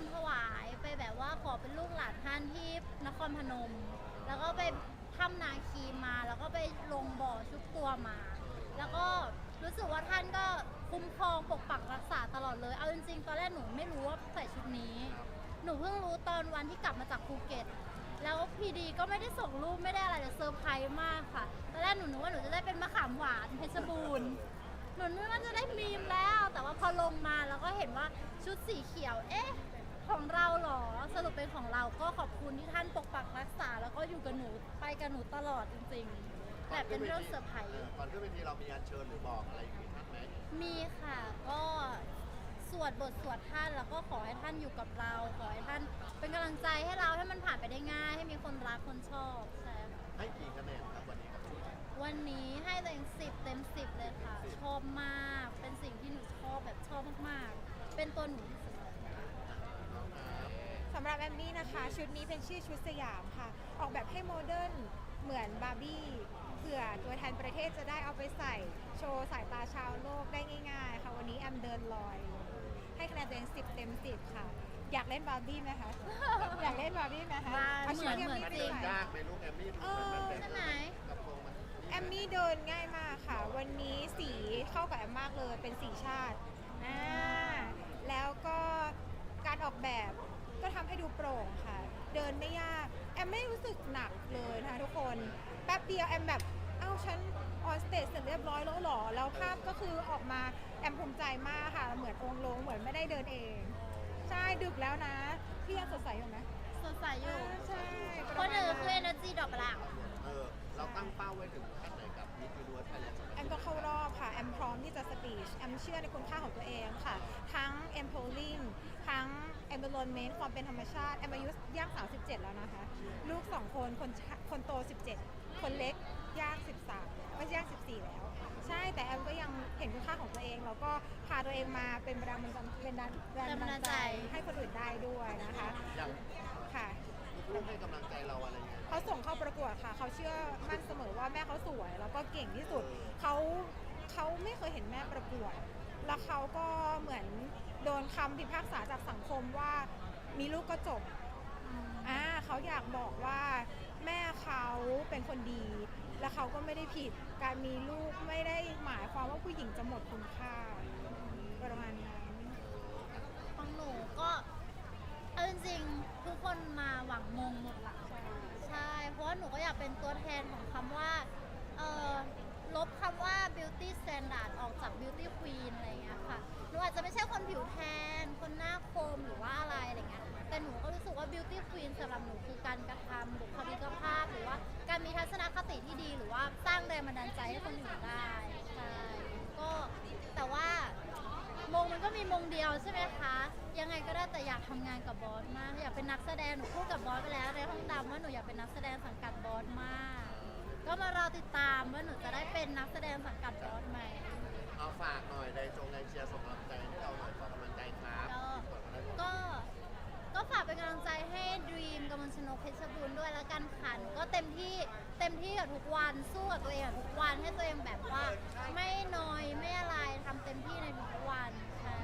ำถวายไปแบบว่าขอเป็นลูกหลานท่านที่นครพนม แล้วก็ไปถ้ำนาคีมา แล้วก็ไปลงบ่อชุบตัวมา แล้วก็รู้สึกว่าท่านก็คุ้มครองปกปักรักษาตลอดเลย เอาจริงๆ ตอนแรกหนูไม่รู้ว่าใส่ชุดนี้ หนูเพิ่งรู้ตอนวันที่กลับมาจากภูเก็ต แล้วพีดีก็ไม่ได้ส่งรูปไม่ได้อะไรเลยเซอร์ไพรส์มากค่ะ ตอนแรกหนูนึกว่าหนูจะได้เป็นมะขามหวานเพชรบูรณ์หนูนึกว่าจะได้มีมแล้ว แต่ว่าพอลงมาแล้วก็เห็นว่าชุดสีเขียว เอ๊ะ ของเราเหรอสรุปเป็นของเราก็ขอบคุณที่ท่านปกปักรักษา แล้วก็อยู่กับหนูไปกับหนูตลอดจริงๆแต่เป็นเรื่องเซอร์ไพรส์ก่อนขึ้นเวทีเรามีอัญเชิญหรือบอกอะไรอย่างนี้ท่านไหมมีค่ะก็สวดบทสวดท่านแล้วก็ขอให้ท่านอยู่กับเรา ขอให้ท่านเป็นกำลังใจให้เราให้มันผ่านไปได้ง่าย ให้มีคนรักคนชอบใช่ค่ะให้กี่คะแนนครับวันนี้ครับชุดวันนี้ให้ตัวเองสิบเต็มสิบเลยค่ะ ชอบมากเป็นสิ่งที่หนูชอบแบบชอบมากๆ เป็นตัวหนูที่สุดเลย สำหรับแอมมี่นะคะ ชุดนี้เป็นชื่อชุดสยามค่ะ ออกแบบให้โมเดิร์นเหมือนบาร์บี้เผื่อตัวแทนประเทศจะได้เอาไปใส่โชว์สายตาชาวโลกได้ง่าย ๆ ค่ะ วันนี้แอมเดินลอยเลยให้คะแนนตัวเอง10 เต็ม 10 ค่ะ อยากเล่นบาร์บี้ไหมคะ อยากเล่นบาร์บี้ไหมคะมาเอาชุดที่เหมือนแอมมันมี่เดินใส่ยากไหมลูกแอมมี่ดูเอเหมือนอมันเป็นใช่ไหม กระโปรงมันแอมมี่เดินง่ายมากค่ะ วันนี้สีเข้ากับแอมมากเลยเป็นสีชาติอ่าแล้วก็การออกแบบ ก็ทำให้ดูโปร่งค่ะ เดินไม่ยาก แอมไม่รู้สึกหนักเลยนะคะทุกคน แป๊บเดียวแอมแบบ เอ้าฉันออนสเตจเสร็จเรียบร้อยแล้วเหรอ แล้วภาพก็คือออกมาแอมภูมิใจมากค่ะ เหมือนองค์ลงเหมือนไม่ได้เดินเอง ใช่ดึกแล้วนะ พี่ยังสดใสอยู่ไหม สดใสอยู่ อ่าใช่ แอมเชื่อในคุณค่าของตัวเองค่ะ ทั้ง empowering ทั้ง environment ความเป็นธรรมชาติ แอมอายุย่าง 37 แล้วนะคะ ลูก 2 คน คนชะคนโต 17 คนเล็กย่าง 13ไม่ใช่ย่าง 14 แล้ว ใช่ แต่แอมก็ยังเห็นคุณค่าของตัวเอง แล้วก็พาตัวเองมาเป็นแรงบันดาลเป็นแรงแรงบันดาลใจให้คนอื่นได้ด้วยนะคะอย่างค่ะลูกๆให้กำลังใจเราอะไรอย่างเงี้ยเขาส่งเข้าประกวดค่ะ เขาเชื่อมั่นเสมอว่าแม่เขาสวย แล้วก็เก่งที่สุด เขาเขาไม่เคยเห็นแม่ประกวด แล้วเขาก็เหมือนโดนคำพิพากษาจากสังคมว่ามีลูกก็จบอ่าเขาอยากบอกว่าแม่เขาเป็นคนดี และเขาก็ไม่ได้ผิด การมีลูกไม่ได้หมายความว่าผู้หญิงจะหมดคุณค่าประมาณนั้นของหนูก็เอาจริงๆทุกคนมาหวังมงหมดละใช่ เพราะว่าหนูก็อยากเป็นตัวแทนของคำว่าเออลบคำว่า beauty standard ออกจาก beauty queen จจะไม่ใช่คนผิวแทน คนหน้าคมหรือว่าอะไรอะไรเงี้ย แต่หนูก็รู้สึกว่า beauty queen สำหรับหนูคือการกระทำบุคลิกภาพ หรือว่าการมีทัศนคติที่ดี หรือว่าสร้างแรงบันดาลใจให้คนอื่นได้ใช่ก็แต่ว่ามงมันก็มีมงเดียวใช่ไหมคะ ยังไงก็ได้แต่อยากทำงานกับบอสมาก อยากเป็นนักแสดงหนูพูดกับบอสไปแล้วในห้องดำว่าหนูอยากเป็นนักแสดงสังกัดบอสมาก ก็มารอติดตามว่าหนูจะได้เป็นนักแสดงสังกัดบอสไหม เอาฝากหน่อยใน กำมลชนกเพชรบูรณ์ด้วยแล้วกันค่ะหนูก็เต็มที่เต็มที่กับทุกวันสู้กับตัวเองกับทุกวันให้ตัวเองแบบว่า ไม่น้อยไม่อะไรทำเต็มที่ในทุกวันใช่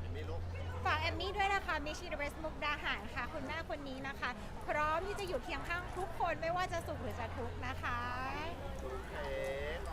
เห็นมีลูกฝากแอมมี่ด้วยนะคะมิชิเรสมุกดาหารค่ะ คุณแม่คนนี้นะคะ พร้อมที่จะอยู่เคียงข้างทุกคนไม่ว่าจะสุขหรือจะทุกข์นะคะ โอเคข